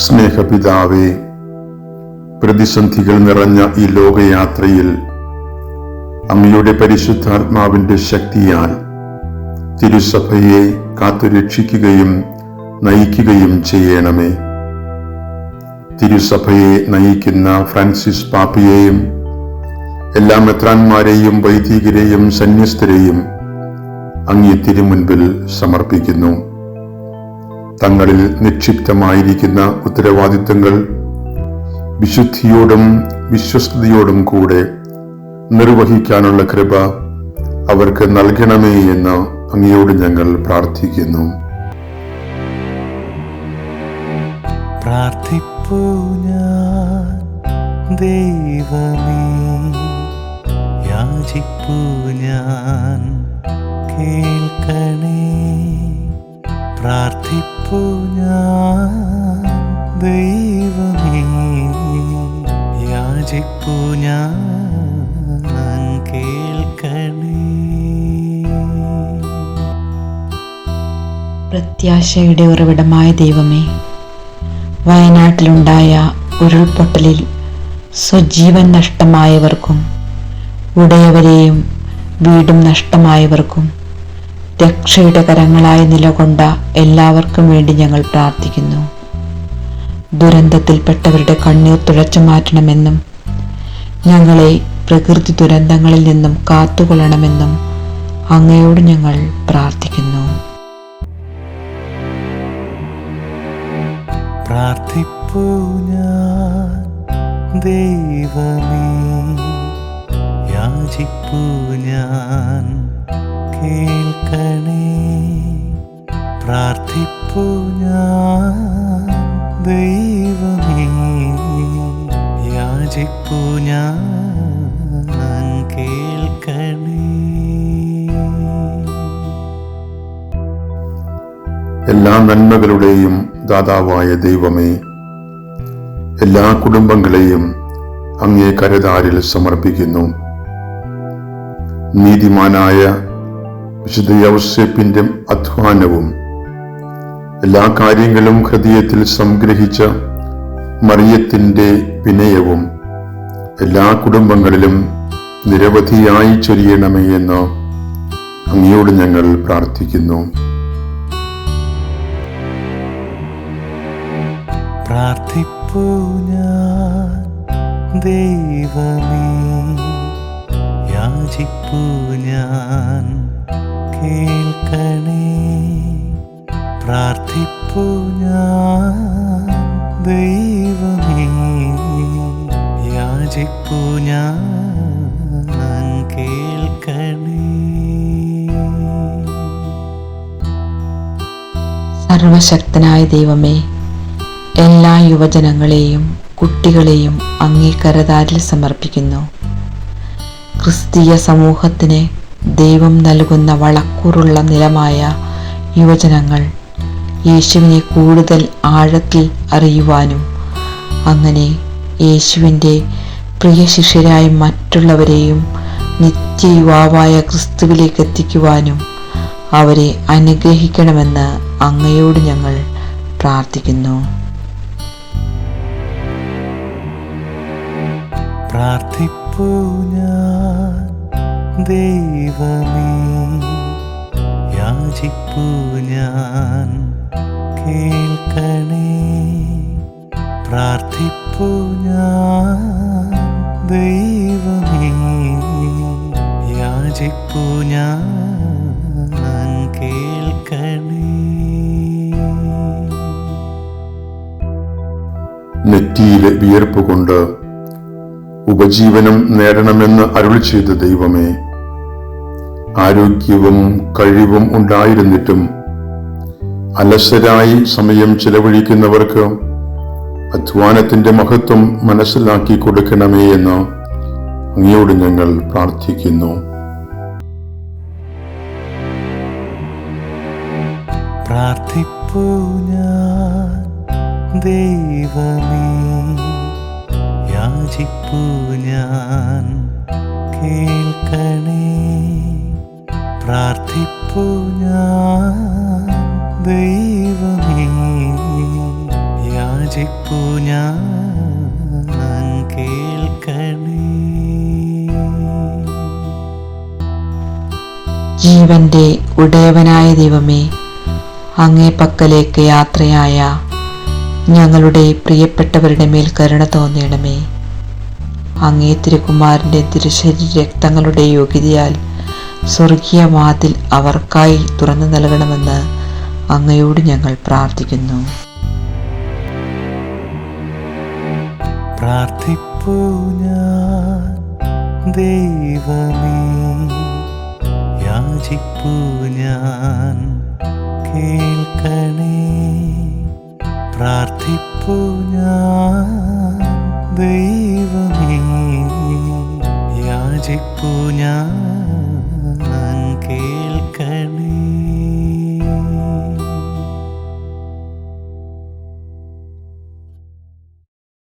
സ്നേഹപിതാവേ പ്രതിസന്ധികൾ നിറഞ്ഞ ഈ ലോകയാത്രയിൽ അമ്മയുടെ പരിശുദ്ധാത്മാവിന്റെ ശക്തിയാൽ തിരുസഭയെ കാത്തുരക്ഷിക്കുകയും നയിക്കുകയും ചെയ്യണമേ. തിരുസഭയെ നയിക്കുന്ന ഫ്രാൻസിസ് പാപ്പിയെയും എല്ലാ മെത്രാന്മാരെയും വൈദികരെയും സന്യസ്തരെയും അങ്ങേ തിരുമുൻപിൽ സമർപ്പിക്കുന്നു. തങ്ങളിൽ നിക്ഷിപ്തമായിരിക്കുന്ന ഉത്തരവാദിത്തങ്ങൾ വിശുദ്ധിയോടും വിശ്വസ്തയോടും കൂടെ നിർവഹിക്കാനുള്ള കൃപ അവർക്ക് നൽകണമേ എന്ന് അങ്ങയോട് ഞങ്ങൾ പ്രാർത്ഥിക്കുന്നു. പ്രാർത്ഥിപ്പൂ ഞാൻ ദൈവമേ യാചിപ്പൂ ഞാൻ കേൾക്കണേ. പ്രാർത്ഥിപ്പൂ ഞാൻ ദൈവമേ. യാചിപ്പൂ ഞാൻ കേൾക്കണേ. പ്രത്യാശയുടെ ഉറവിടമായ ദൈവമേ വയനാട്ടിലുണ്ടായ ഉരുൾപൊട്ടലിൽ സ്വജീവൻ നഷ്ടമായവർക്കും ഉടയവരെയും വീടും നഷ്ടമായവർക്കും രക്ഷയുടെ കരങ്ങളായി നിലകൊണ്ട എല്ലാവർക്കും വേണ്ടി ഞങ്ങൾ പ്രാർത്ഥിക്കുന്നു. ദുരന്തത്തിൽപ്പെട്ടവരുടെ കണ്ണീർ തുഴച്ചു മാറ്റണമെന്നും ഞങ്ങളെ പ്രകൃതി ദുരന്തങ്ങളിൽ നിന്നും കാത്തുകൊള്ളണമെന്നും അങ്ങയോട് ഞങ്ങൾ പ്രാർത്ഥിക്കുന്നു. ദൈവമേ യാചിപ്പൂ ഞാൻ നന്മകളുടെയും ദാതാവായ ദൈവമേ എല്ലാ കുടുംബങ്ങളെയും അങ്ങേ കരതാരിൽ സമർപ്പിക്കുന്നു. നീതിമാനായ വിശുദ്ധ യൗസേപ്പിന്റെ അധ്വാനവും എല്ലാ കാര്യങ്ങളും ഹൃദയത്തിൽ സംഗ്രഹിച്ച മറിയത്തിന്റെ വിനയവും എല്ലാ കുടുംബങ്ങളിലും നിരവധിയായി ചൊരിയണമേ എന്ന് അങ്ങയോട് ഞങ്ങൾ പ്രാർത്ഥിക്കുന്നു. പ്രാർത്ഥിപ്പൂ ഞാൻ. ദൈവമേ യാചിപ്പൂ ഞാൻ. കേൾക്കണേ പ്രാർത്ഥിപ്പൂ ഞാൻ. ദൈവമേ യാചിപ്പൂ ഞാൻ. സർവശക്തനായ ദൈവമേ എല്ലാ യുവജനങ്ങളെയും കുട്ടികളെയും അങ്ങേ കരതാരിൽ സമർപ്പിക്കുന്നു. ക്രിസ്തീയ സമൂഹത്തിന് ദൈവം നൽകുന്ന വളക്കൂറുള്ള നിലമായ യുവജനങ്ങൾ യേശുവിനെ കൂടുതൽ ആഴത്തിൽ അറിയുവാനും അങ്ങനെ യേശുവിന്റെ പ്രിയ ശിഷ്യരായ മറ്റുള്ളവരെയും നിത്യയുവാവായ ക്രിസ്തുവിലേക്ക് എത്തിക്കുവാനും അവരെ അനുഗ്രഹിക്കണമെന്ന് അങ്ങയോട് ഞങ്ങൾ പ്രാർത്ഥിക്കുന്നു. പ്രാർത്ഥിപ്പൂ ഞാൻ. ദൈവമേ യാചിപ്പൂ ഞാൻ. കേൾക്കണേ പ്രാർത്ഥിപ്പൂ ഞാൻ. ദൈവമേ യാചിപ്പൂ ഞാൻ. നെറ്റിയിലെ വിയർപ്പ് കൊണ്ട് ഉപജീവനം നേടണമെന്ന് അരുൾ ചെയ്ത ദൈവമേ ആരോഗ്യവും കഴിവും ഉണ്ടായിരുന്നിട്ടും അലസരായി സമയം ചെലവഴിക്കുന്നവർക്ക് അധ്വാനത്തിന്റെ മഹത്വം മനസ്സിലാക്കി കൊടുക്കണമേ എന്ന് അങ്ങയോട് ഞങ്ങൾ പ്രാർത്ഥിക്കുന്നു. പ്രാർത്ഥിപ്പൂ ഞാൻ ദൈവമേ. യാചിപ്പൂ ഞാൻ. കേൾക്കണേ. പ്രാർത്ഥിപ്പൂ ഞാൻ. ദൈവമേ യാചിപ്പൂ ഞാൻ. ജീവന്റെ ഉടയവനായ ദൈവമേ അങ്ങേ പക്കലേക്ക് യാത്രയായ ഞങ്ങളുടെ പ്രിയപ്പെട്ടവരുടെ മേൽ കരുണ തോന്നണമേ. അങ്ങേ തിരുകുമാരന്റെ രക്തങ്ങളുടെ യോഗ്യതയാൽ സ്വർഗീയ വാതിൽ അവർക്കായി തുറന്നു നൽകണമെന്ന് അങ്ങയോട് ഞങ്ങൾ പ്രാർത്ഥിക്കുന്നു. പ്രാർത്ഥിപ്പൂ പ്രാർത്ഥിപ്പു ഞാൻ ദൈവമേ യാചിപ്പു ഞാൻ കേൾക്കണേ.